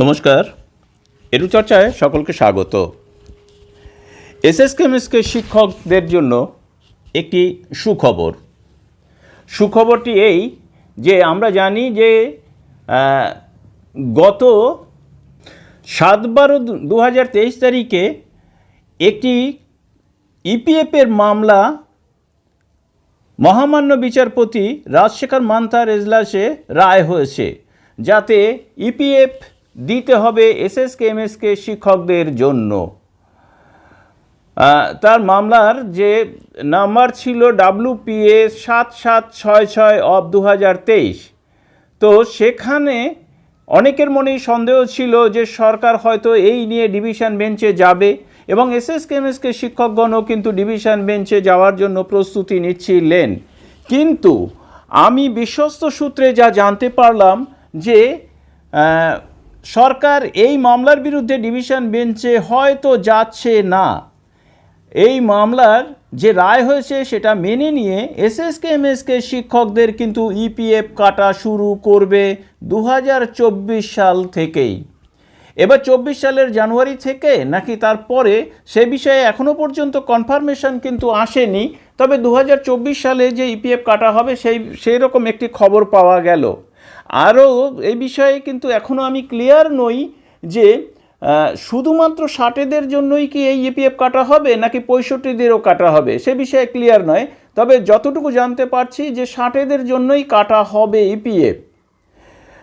নমস্কার। এরু চর্চায় সকলকে স্বাগত। এসএস কেমিস্টকে শিক্ষকদের জন্য একটি সুখবর। সুখবরটি এই যে আমরা জানি যে গত সাত বারো দু হাজার তেইশ তারিখে একটি ইপিএফের মামলা মহামান্য বিচারপতি রাজশেখর মান্থার এজলাসে রায় হয়েছে। যাতে ইপিএফ দিতে হবে এসএসকে, এমএসকে শিক্ষকদের জন্য। তার মামলার যে নাম্বার ছিল ডাব্লুপিএ সাত সাত ছয় ছয় অফ দু হাজার তেইশ। তো সেখানে অনেকের মনেই সন্দেহ ছিল যে সরকার হয়তো এই নিয়ে ডিভিশন বেঞ্চে যাবে এবং এসএস কেমএসকে শিক্ষকগণও কিন্তু ডিভিশন বেঞ্চে যাওয়ার জন্য প্রস্তুতি নিচ্ছিলেন। কিন্তু আমি বিশ্বস্ত সূত্রে যা জানতে পারলাম যে সরকার এই মামলার বিরুদ্ধে ডিভিশন বেঞ্চে হয়তো যাচ্ছে না। এই মামলার যে রায় হয়েছে সেটা মেনে নিয়ে এসএসকে, এমএসকে শিক্ষকদের কিন্তু ইপিএফ কাটা শুরু করবে দু হাজার চব্বিশ সাল থেকেই। এবার চব্বিশ সালের জানুয়ারি থেকে নাকি তারপরে সে বিষয়ে এখনও পর্যন্ত কনফার্মেশন কিন্তু আসেনি, তবে দু হাজার চব্বিশ সালে যে ইপিএফ কাটা হবে সেই সেই রকম একটি খবর পাওয়া গেল। আরও এই বিষয়ে কিন্তু এখনও আমি ক্লিয়ার নই যে শুধুমাত্র ষাটেদের জন্যই কি এই ইপিএফ কাটা হবে নাকি পঁয়ষট্টিদেরও কাটা হবে? সে বিষয়ে ক্লিয়ার নয়। তবে যতটুকু জানতে পারছি যে ষাটেদের জন্যই কাটা হবে ইপিএফ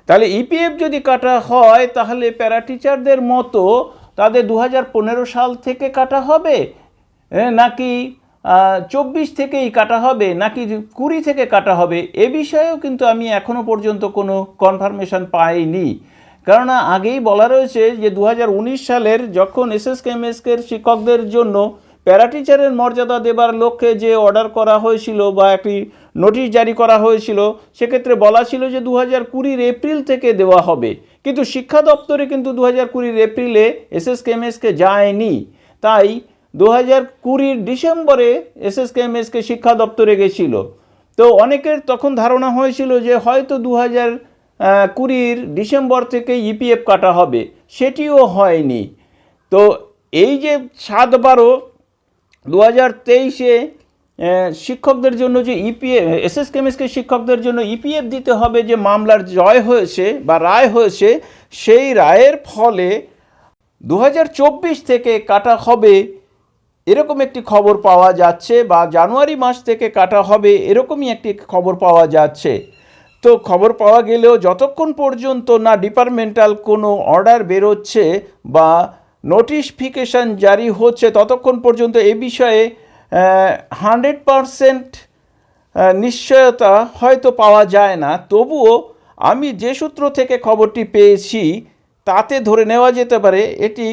তাহলে ইপিএফ যদি কাটা হয়, তাহলে প্যারা টিচারদের মতো তাদের দু হাজার পনেরো সাল থেকে কাটা হবে? নাকি চব্বিশ থেকেই কাটা হবে নাকি কুড়ি থেকে কাটা হবে এ বিষয়েও কিন্তু আমি এখনও পর্যন্ত কোনো কনফার্মেশন পাইনি। কেননা আগেই বলা রয়েছে যে দু হাজার উনিশ সালের যখন এসএস কেমএসকের শিক্ষকদের জন্য প্যারাটিচারের মর্যাদা দেবার লক্ষ্যে যে অর্ডার করা হয়েছিল বা একটি নোটিশ জারি করা হয়েছিল, সেক্ষেত্রে বলা ছিল যে দু হাজার এপ্রিল থেকে দেওয়া হবে। কিন্তু শিক্ষা দপ্তরে কিন্তু দু হাজার কুড়ির এপ্রিলে এসএস কেমএসকে যায়নি। তাই দু হাজার কুড়ির ডিসেম্বরে এসএস কেমএসকে শিক্ষা দপ্তরে গেছিল। তো অনেকের তখন ধারণা হয়েছিল যে হয়তো দু হাজার কুড়ির ডিসেম্বর থেকে ইপিএফ কাটা হবে। সেটিও হয়নি। তো এই যে সাত বারো দু হাজার তেইশে শিক্ষকদের জন্য যে ইপিএফ এসএস কেমিস্ট্রি শিক্ষকদের জন্য ইপিএফ দিতে হবে যে মামলার জয় হয়েছে বা রায় হয়েছে, সেই রায়ের ফলে দু হাজার চব্বিশ থেকে কাটা হবে এরকম একটি খবর পাওয়া যাচ্ছে বা জানুয়ারি মাস থেকে কাটা হবে এরকমই একটি খবর পাওয়া যাচ্ছে। তো খবর পাওয়া গেলেও যতক্ষণ পর্যন্ত না ডিপার্টমেন্টাল কোনো অর্ডার বেরোচ্ছে বা নোটিফিকেশান জারি হচ্ছে, ততক্ষণ পর্যন্ত এ বিষয়ে হান্ড্রেড পারসেন্ট নিশ্চয়তা হয়তো পাওয়া যায় না। তবুও আমি যে সূত্র থেকে খবরটি পেয়েছি, তাতে ধরে নেওয়া যেতে পারে এটি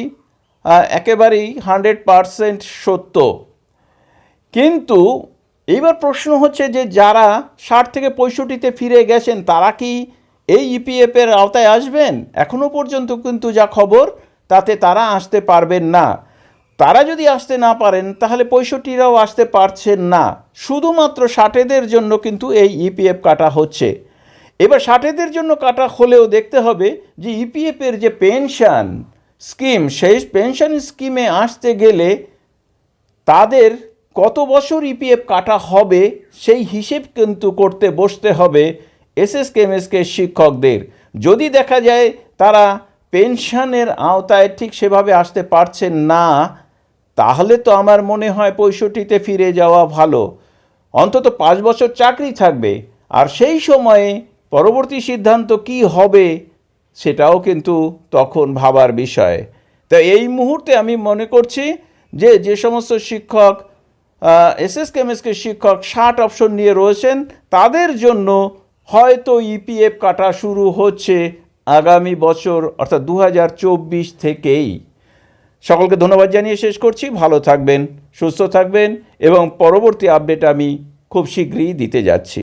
একেবারেই হান্ড্রেড পারসেন্ট সত্য। কিন্তু এইবার প্রশ্ন হচ্ছে যে যারা ষাট থেকে পঁয়ষট্টিতে ফিরে গেছেন, তারা কি এই ইপিএফের আওতায় আসবেন? এখনও পর্যন্ত কিন্তু যা খবর, তাতে তারা আসতে পারবেন না। তারা যদি আসতে না পারেন, তাহলে পঁয়ষট্টিরাও আসতে পারছেন না। শুধুমাত্র ষাটেদের জন্য কিন্তু এই ইপিএফ কাটা হচ্ছে। এবার ষাটেদের জন্য কাটা হলেও দেখতে হবে যে ইপিএফের যে পেনশন স্কিম, সেই পেনশন স্কিমে আসতে গেলে তাদের কত বছর ইপিএফ কাটা হবে, সেই হিসেব কিন্তু করতে বসতে হবে এসএস কেমএসকে শিক্ষকদের। যদি দেখা যায় তারা পেনশনের আওতায় ঠিক সেভাবে আসতে পারছেন না, তাহলে তো আমার মনে হয় পঁয়ষট্টিতে ফিরে যাওয়া ভালো। অন্তত পাঁচ বছর চাকরি থাকবে। আর সেই সময়ে পরবর্তী সিদ্ধান্ত কি হবে সেটাও কিন্তু তখন ভাবার বিষয়। তো এই মুহূর্তে আমি মনে করছি যে যে সমস্ত শিক্ষক এসএস কেমএসকে শিক্ষক ষাট অপশন নিয়ে রয়েছেন, তাদের জন্য হয়তো ইপিএফ কাটা শুরু হচ্ছে আগামী বছর, অর্থাৎ দু হাজার চব্বিশ থেকেই। সকলকে ধন্যবাদ জানিয়ে শেষ করছি। ভালো থাকবেন, সুস্থ থাকবেন, এবং পরবর্তী আপডেট আমি খুব শীঘ্রই দিতে যাচ্ছি।